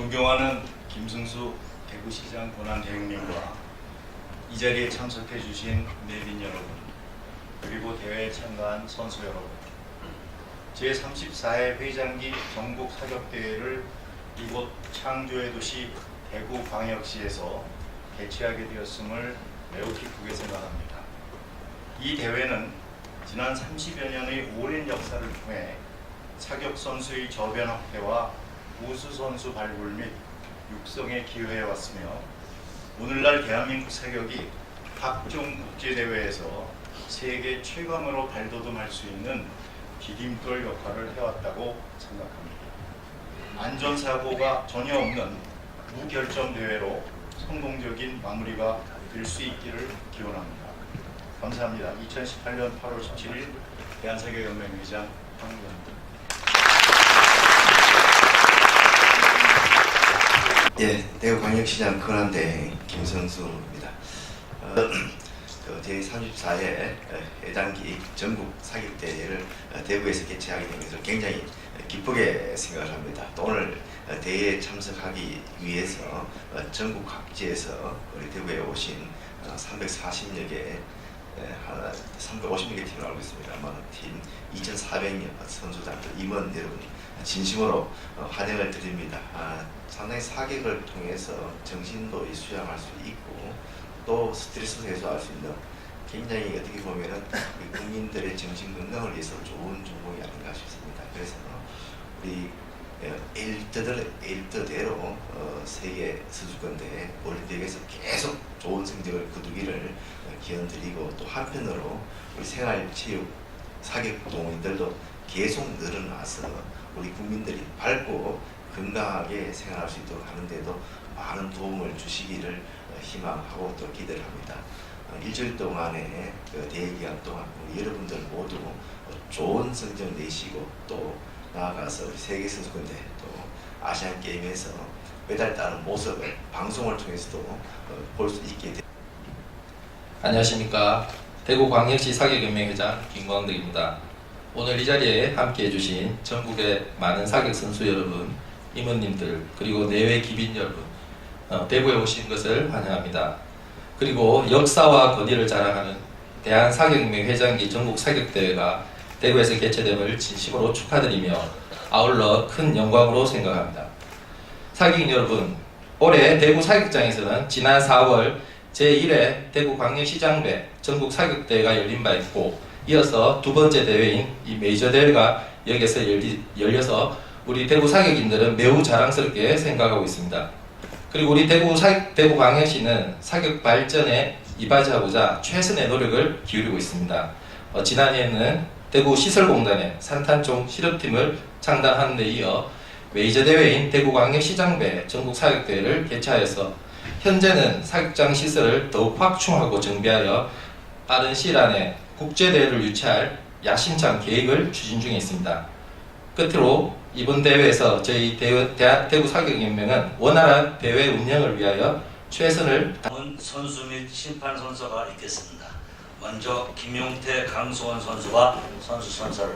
존경하는 김승수 대구시장 권한 대행님과 이 자리에 참석해 주신 내빈 여러분 그리고 대회에 참가한 선수 여러분 제34회 회장기 전국 사격대회를 이곳 창조의 도시 대구광역시에서 개최하게 되었음을 매우 기쁘게 생각합니다. 이 대회는 지난 30여 년의 오랜 역사를 통해 사격 선수의 저변 확대와 우수 선수 발굴 및 육성에 기여해 왔으며 오늘날 대한민국 사격이 각종 국제 대회에서 세계 최강으로 발돋움할 수 있는 디딤돌 역할을 해왔다고 생각합니다. 안전사고가 전혀 없는 무결점 대회로 성공적인 마무리가 될 수 있기를 기원합니다. 감사합니다. 2018년 8월 17일 대한사격연맹 회장 황의원입니다. 예, 대구광역시장 권한대 김성수입니다. 어, 그 제34회 회장기 전국 사격대회를 어, 대구에서 개최하게 된 것을 굉장히 기쁘게 생각을 합니다. 또 오늘 어, 대회에 참석하기 위해서 어, 전국 각지에서 우리 대구에 오신 340여 개 350여 개 팀을 알고 있습니다. 팀 2,400여 선수단들 임원 여러분 진심으로 어, 환영을 드립니다. 아, 상당히 사격을 통해서 정신도 수양할 수 있고 또 스트레스 해소할 수 있는 굉장히 어떻게 보면은 국민들의 정신 건강을 위해서 좋은 종목이 아닌가 싶습니다. 그래서 우리 어, 일ጥ들 일ጥ대로 어, 세계 선수권대 올림픽에서 계속 좋은 성적을 거두기를 어, 기원드리고 또 한편으로 우리 생활체육 사격 동호인들도 계속 늘어나서 우리 국민들이 밝고 건강하게 생활할 수 있도록 하는데도 많은 도움을 주시기를 어, 희망하고 또 기대를 합니다. 어, 일주일 동안의 그 대회 기간 동안 여러분들 모두 어, 좋은 성적 내시고 또 나아가서 세계 선수권대 또 아시안 게임에서 메달 따는 모습을 방송을 통해서도 볼 수 있게 되. 안녕하십니까 대구광역시 사격연맹 회장 김광덕입니다. 오늘 이 자리에 함께 해 주신 전국의 많은 사격 선수 여러분, 임원님들 그리고 내외 기빈 여러분 어, 대구에 오신 것을 환영합니다. 그리고 역사와 권위를 자랑하는 대한사격연맹 회장기 전국 사격대회가 대구에서 개최됨을 진심으로 축하드리며 아울러 큰 영광으로 생각합니다. 사격 여러분, 올해 대구 사격장에서는 지난 4월 제1회 대구 광역시장배 전국 사격대회가 열린 바 있고 이어서 두 번째 대회인 이 메이저 대회가 여기서 열리, 열려서 우리 대구 사격인들은 매우 자랑스럽게 생각하고 있습니다. 그리고 우리 대구 사, 대구 광역시는 사격 발전에 이바지하고자 최선의 노력을 기울이고 있습니다. 어, 지난해에는 대구 시설공단의 산탄총 실업팀을 창단하는 데 이어 메이저 대회인 대구 광역시장배 전국 사격대회를 개최하여서 현재는 사격장 시설을 더욱 확충하고 정비하여 빠른 시일 안에 국제대회를 유치할 야심찬 계획을 추진 중에 있습니다. 끝으로 이번 대회에서 저희 대구, 대하- 대구 사격연맹은 원활한 대회 운영을 위하여 최선을 다- 다음은 선수 및 심판 선수가 있겠습니다. 먼저 김용태, 강수원 선수가 선수 선서를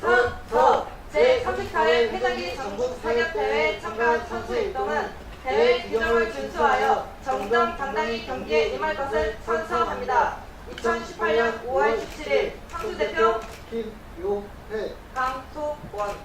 서, 서 제34회 회장기 전국 사격대회 참가 선수 일동은 대회 규정을 준수하여 정정 당당히 경기에 임할 것을 선서합니다. 2018년 5월 17일 상수대표 김용태 강소원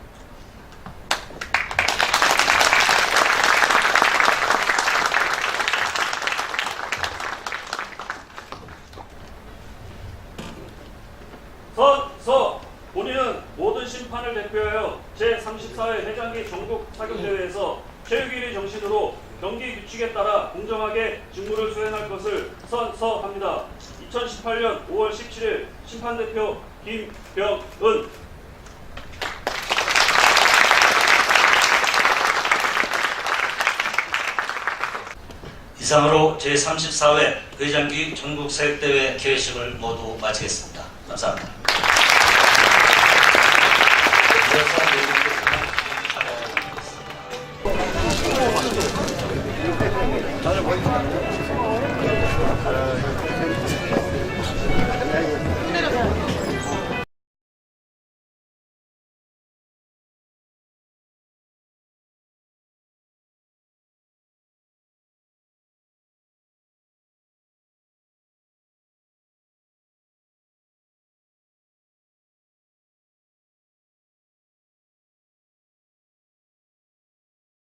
선서 본인은 모든 심판을 대표하여 제34회 회장기 전국 사격대회에서 체육인의 정신으로 경기 규칙에 따라 공정하게 직무를 수행할 것을 선서합니다. 2018년 5월 17일 심판대표 김병은 이상으로 제34회 회장기 전국 사격대회 개회식을 모두 마치겠습니다. 감사합니다.